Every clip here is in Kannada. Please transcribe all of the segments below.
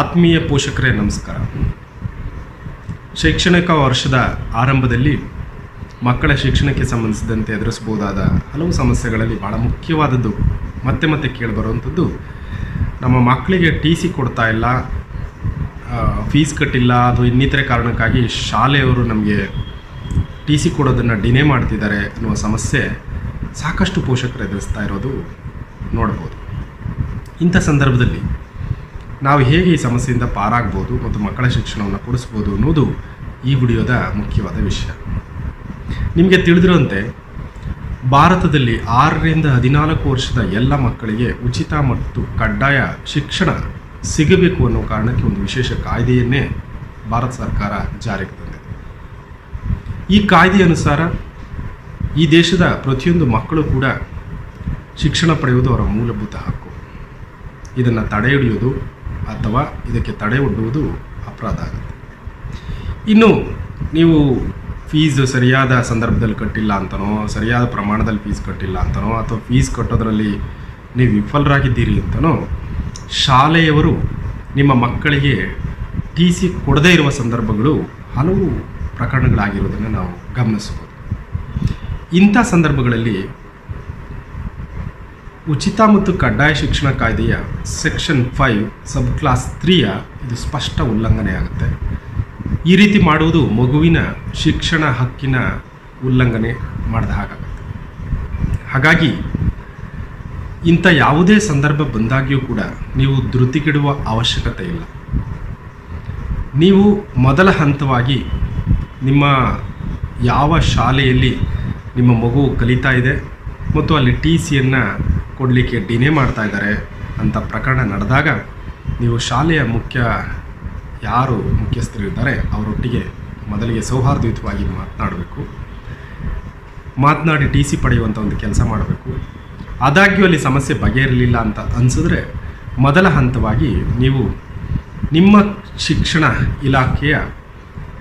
ಆತ್ಮೀಯ ಪೋಷಕರೇ, ನಮಸ್ಕಾರ. ಶೈಕ್ಷಣಿಕ ವರ್ಷದ ಆರಂಭದಲ್ಲಿ ಮಕ್ಕಳ ಶಿಕ್ಷಣಕ್ಕೆ ಸಂಬಂಧಿಸಿದಂತೆ ಎದುರಿಸಬಹುದಾದ ಹಲವು ಸಮಸ್ಯೆಗಳಲ್ಲಿ ಭಾಳ ಮುಖ್ಯವಾದದ್ದು ಮತ್ತೆ ಮತ್ತೆ ಕೇಳಿಬರುವಂಥದ್ದು. ನಮ್ಮ ಮಕ್ಕಳಿಗೆ ಟಿ ಸಿ ಕೊಡ್ತಾ ಇಲ್ಲ ಫೀಸ್ ಕಟ್ಟಿಲ್ಲ ಅಥವಾ ಇನ್ನಿತರೆ ಕಾರಣಕ್ಕಾಗಿ ಶಾಲೆಯವರು ನಮಗೆ ಟಿ ಸಿ ಕೊಡೋದನ್ನು ಡಿನೇ ಮಾಡ್ತಿದ್ದಾರೆ ಅನ್ನುವ ಸಮಸ್ಯೆ ಸಾಕಷ್ಟು ಪೋಷಕರು ಎದುರಿಸ್ತಾ ಇರೋದು ನೋಡ್ಬೋದು. ಇಂಥ ಸಂದರ್ಭದಲ್ಲಿ ನಾವು ಹೇಗೆ ಈ ಸಮಸ್ಯೆಯಿಂದ ಪಾರಾಗ್ಬೋದು ಮತ್ತು ಮಕ್ಕಳ ಶಿಕ್ಷಣವನ್ನು ಕೊಡಿಸ್ಬೋದು ಅನ್ನೋದು ಈ ವಿಡಿಯೋದ ಮುಖ್ಯವಾದ ವಿಷಯ. ನಿಮಗೆ ತಿಳಿದಿರುವಂತೆ, ಭಾರತದಲ್ಲಿ ಆರರಿಂದ ಹದಿನಾಲ್ಕು ವರ್ಷದ ಎಲ್ಲ ಮಕ್ಕಳಿಗೆ ಉಚಿತ ಮತ್ತು ಕಡ್ಡಾಯ ಶಿಕ್ಷಣ ಸಿಗಬೇಕು ಅನ್ನೋ ಕಾರಣಕ್ಕೆ ಒಂದು ವಿಶೇಷ ಕಾಯ್ದೆಯನ್ನೇ ಭಾರತ ಸರ್ಕಾರ ಜಾರಿಗೆ ತಂದಿದೆ. ಈ ಕಾಯ್ದೆ ಅನುಸಾರ ಈ ದೇಶದ ಪ್ರತಿಯೊಂದು ಮಕ್ಕಳು ಕೂಡ ಶಿಕ್ಷಣ ಪಡೆಯುವುದು ಅವರ ಮೂಲಭೂತ ಹಕ್ಕು. ಇದನ್ನು ತಡೆ ಹಿಡಿಯೋದು ಅಥವಾ ಇದಕ್ಕೆ ತಡೆ ಒಡ್ಡುವುದು ಅಪರಾಧ ಆಗುತ್ತೆ. ಇನ್ನು ನೀವು ಫೀಸ್ ಸರಿಯಾದ ಸಂದರ್ಭದಲ್ಲಿ ಕಟ್ಟಿಲ್ಲ ಅಂತನೋ, ಸರಿಯಾದ ಪ್ರಮಾಣದಲ್ಲಿ ಫೀಸ್ ಕಟ್ಟಿಲ್ಲ ಅಂತನೋ, ಅಥವಾ ಫೀಸ್ ಕಟ್ಟೋದ್ರಲ್ಲಿ ನೀವು ವಿಫಲರಾಗಿದ್ದೀರಿ ಅಂತನೋ, ಶಾಲೆಯವರು ನಿಮ್ಮ ಮಕ್ಕಳಿಗೆ ಟಿ ಸಿ ಕೊಡದೇ ಇರುವ ಸಂದರ್ಭಗಳು ಹಲವು ಪ್ರಕರಣಗಳಾಗಿರೋದನ್ನು ನಾವು ಗಮನಿಸಬಹುದು. ಇಂಥ ಸಂದರ್ಭಗಳಲ್ಲಿ ಉಚಿತ ಮತ್ತು ಕಡ್ಡಾಯ ಶಿಕ್ಷಣ ಕಾಯ್ದೆಯ ಸೆಕ್ಷನ್ ಫೈವ್ ಸಬ್ ಕ್ಲಾಸ್ ತ್ರೀಯ ಇದು ಸ್ಪಷ್ಟ ಉಲ್ಲಂಘನೆ ಆಗುತ್ತೆ ಈ ರೀತಿ ಮಾಡುವುದು ಮಗುವಿನ ಶಿಕ್ಷಣ ಹಕ್ಕಿನ ಉಲ್ಲಂಘನೆ ಮಾಡಿದ ಹಾಗಾಗುತ್ತೆ. ಹಾಗಾಗಿ ಇಂಥ ಯಾವುದೇ ಸಂದರ್ಭ ಬಂದಾಗಿಯೂ ಕೂಡ ನೀವು ಧೃತಿಗೆಡುವ ಅವಶ್ಯಕತೆ ಇಲ್ಲ. ನೀವು ಮೊದಲ ಹಂತವಾಗಿ ನಿಮ್ಮ ಯಾವ ಶಾಲೆಯಲ್ಲಿ ನಿಮ್ಮ ಮಗು ಕಲಿತಾ ಇದೆ ಮತ್ತು ಅಲ್ಲಿ ಟಿ ಸಿಯನ್ನು ಕೊಡಲಿಕ್ಕೆ ಡಿನೇ ಮಾಡ್ತಾ ಇದ್ದಾರೆ ಅಂತ ಪ್ರಕರಣ ನಡೆದಾಗ ನೀವು ಶಾಲೆಯ ಮುಖ್ಯ ಯಾರು ಮುಖ್ಯಸ್ಥರು ಇದ್ದಾರೆ ಅವರೊಟ್ಟಿಗೆ ಮೊದಲಿಗೆ ಸೌಹಾರ್ದಯುತವಾಗಿ ಮಾತನಾಡಬೇಕು. ಮಾತನಾಡಿ ಟಿ ಸಿ ಪಡೆಯುವಂಥ ಒಂದು ಕೆಲಸ ಮಾಡಬೇಕು. ಆದಾಗ್ಯೂ ಅಲ್ಲಿ ಸಮಸ್ಯೆ ಬಗೆಯಿರಲಿಲ್ಲ ಅಂತ ಅನಿಸಿದ್ರೆ ಮೊದಲ ಹಂತವಾಗಿ ನೀವು ನಿಮ್ಮ ಶಿಕ್ಷಣ ಇಲಾಖೆಯ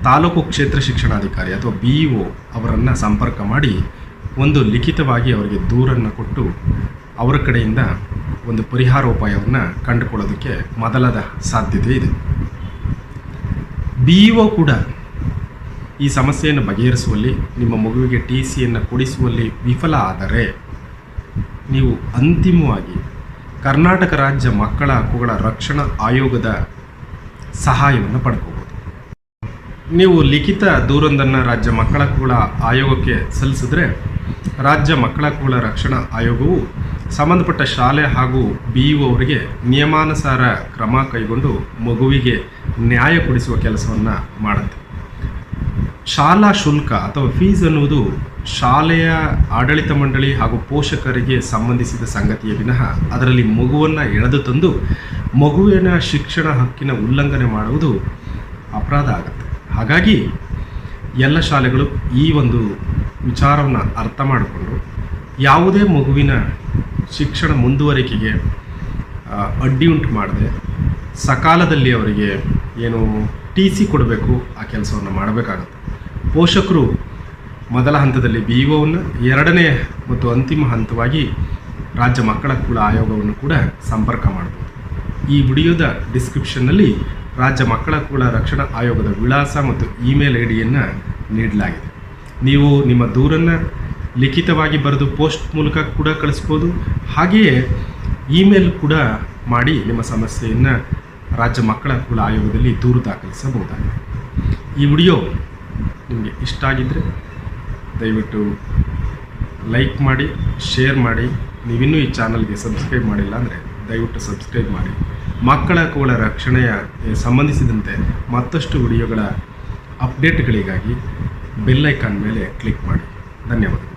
ತಾಲೂಕು ಕ್ಷೇತ್ರ ಶಿಕ್ಷಣಾಧಿಕಾರಿ ಅಥವಾ ಬಿ ಇ ಒ ಅವರನ್ನು ಸಂಪರ್ಕ ಮಾಡಿ ಒಂದು ಲಿಖಿತವಾಗಿ ಅವರಿಗೆ ದೂರನ್ನು ಕೊಟ್ಟು ಅವರ ಕಡೆಯಿಂದ ಒಂದು ಪರಿಹಾರೋಪಾಯವನ್ನು ಕಂಡುಕೊಳ್ಳೋದಕ್ಕೆ ಮೊದಲಾದ ಸಾಧ್ಯತೆ ಇದೆ. ಬಿ ಒ ಕೂಡ ಈ ಸಮಸ್ಯೆಯನ್ನು ಬಗೆಹರಿಸುವಲ್ಲಿ, ನಿಮ್ಮ ಮಗುವಿಗೆ ಟಿ ಸಿಯನ್ನು ಕೊಡಿಸುವಲ್ಲಿ ವಿಫಲ ಆದರೆ, ನೀವು ಅಂತಿಮವಾಗಿ ಕರ್ನಾಟಕ ರಾಜ್ಯ ಮಕ್ಕಳ ಹಕ್ಕುಗಳ ರಕ್ಷಣಾ ಆಯೋಗದ ಸಹಾಯವನ್ನು ಪಡ್ಕೋಬೋದು. ನೀವು ಲಿಖಿತ ದೂರೊಂದನ್ನು ರಾಜ್ಯ ಮಕ್ಕಳ ಹಕ್ಕುಗಳ ಆಯೋಗಕ್ಕೆ ಸಲ್ಲಿಸಿದ್ರೆ, ರಾಜ್ಯ ಮಕ್ಕಳ ಹಕ್ಕುಗಳ ರಕ್ಷಣಾ ಆಯೋಗವು ಸಂಬಂಧಪಟ್ಟ ಶಾಲೆ ಹಾಗೂ ಬಿ ಇ ಅವರಿಗೆ ನಿಯಮಾನುಸಾರ ಕ್ರಮ ಕೈಗೊಂಡು ಮಗುವಿಗೆ ನ್ಯಾಯ ಕೊಡಿಸುವ ಕೆಲಸವನ್ನು ಮಾಡುತ್ತೆ. ಶಾಲಾ ಶುಲ್ಕ ಅಥವಾ ಫೀಸ್ ಅನ್ನುವುದು ಶಾಲೆಯ ಆಡಳಿತ ಮಂಡಳಿ ಹಾಗೂ ಪೋಷಕರಿಗೆ ಸಂಬಂಧಿಸಿದ ಸಂಗತಿಯ ವಿನಃ ಅದರಲ್ಲಿ ಮಗುವನ್ನು ಎಳೆದು ತಂದು ಮಗುವಿನ ಶಿಕ್ಷಣ ಹಕ್ಕಿನ ಉಲ್ಲಂಘನೆ ಮಾಡುವುದು ಅಪರಾಧ ಆಗುತ್ತೆ. ಹಾಗಾಗಿ ಎಲ್ಲ ಶಾಲೆಗಳು ಈ ಒಂದು ವಿಚಾರವನ್ನು ಅರ್ಥ ಮಾಡಿಕೊಂಡು ಯಾವುದೇ ಮಗುವಿನ ಶಿಕ್ಷಣ ಮುಂದುವರಿಕೆಗೆ ಅಡ್ಡಿ ಉಂಟು ಮಾಡದೆ. ಸಕಾಲದಲ್ಲಿ ಅವರಿಗೆ ಏನು ಟಿ ಸಿ ಕೊಡಬೇಕು, ಆ ಕೆಲಸವನ್ನು ಮಾಡಬೇಕಾಗುತ್ತೆ. ಪೋಷಕರು ಮೊದಲ ಹಂತದಲ್ಲಿ ಬಿ ಒವನ್ನು, ಎರಡನೇ ಮತ್ತು ಅಂತಿಮ ಹಂತವಾಗಿ ರಾಜ್ಯ ಮಕ್ಕಳ ಕುಳ ಆಯೋಗವನ್ನು ಕೂಡ ಸಂಪರ್ಕ ಮಾಡ್ಬೋದು. ಈ ವಿಡಿಯೋದ ಡಿಸ್ಕ್ರಿಪ್ಷನ್ನಲ್ಲಿ ರಾಜ್ಯ ಮಕ್ಕಳ ಕುಳ ರಕ್ಷಣಾ ಆಯೋಗದ ವಿಳಾಸ ಮತ್ತು ಇಮೇಲ್ ಐ ಡಿಯನ್ನು ನೀಡಲಾಗಿದೆ. ನೀವು ನಿಮ್ಮ ದೂರನ್ನು ಲಿಖಿತವಾಗಿ ಬರೆದು ಪೋಸ್ಟ್ ಮೂಲಕ ಕೂಡ ಕಳಿಸ್ಬೋದು. ಹಾಗೆಯೇ ಇಮೇಲ್ ಕೂಡ ಮಾಡಿ ನಿಮ್ಮ ಸಮಸ್ಯೆಯನ್ನು ರಾಜ್ಯ ಮಕ್ಕಳ ಹಕ್ಕುಗಳ ಆಯೋಗದಲ್ಲಿ ದೂರು ದಾಖಲಿಸಬಹುದಾಗಿದೆ. ಈ ವಿಡಿಯೋ ನಿಮಗೆ ಇಷ್ಟ ಆಗಿದ್ದರೆ ದಯವಿಟ್ಟು ಲೈಕ್ ಮಾಡಿ, ಶೇರ್ ಮಾಡಿ. ನೀವಿನ್ನೂ ಈ ಚಾನಲ್ಗೆ ಸಬ್ಸ್ಕ್ರೈಬ್ ಮಾಡಿಲ್ಲ ಅಂದರೆ ದಯವಿಟ್ಟು ಸಬ್ಸ್ಕ್ರೈಬ್ ಮಾಡಿ. ಮಕ್ಕಳ ಹಕ್ಕುಗಳ ರಕ್ಷಣೆಯ ಸಂಬಂಧಿಸಿದಂತೆ ಮತ್ತಷ್ಟು ವಿಡಿಯೋಗಳ ಅಪ್ಡೇಟ್ಗಳಿಗಾಗಿ ಐಕಾನ್ ಮೇಲೆ ಕ್ಲಿಕ್ ಮಾಡಿ. ಧನ್ಯವಾದಗಳು.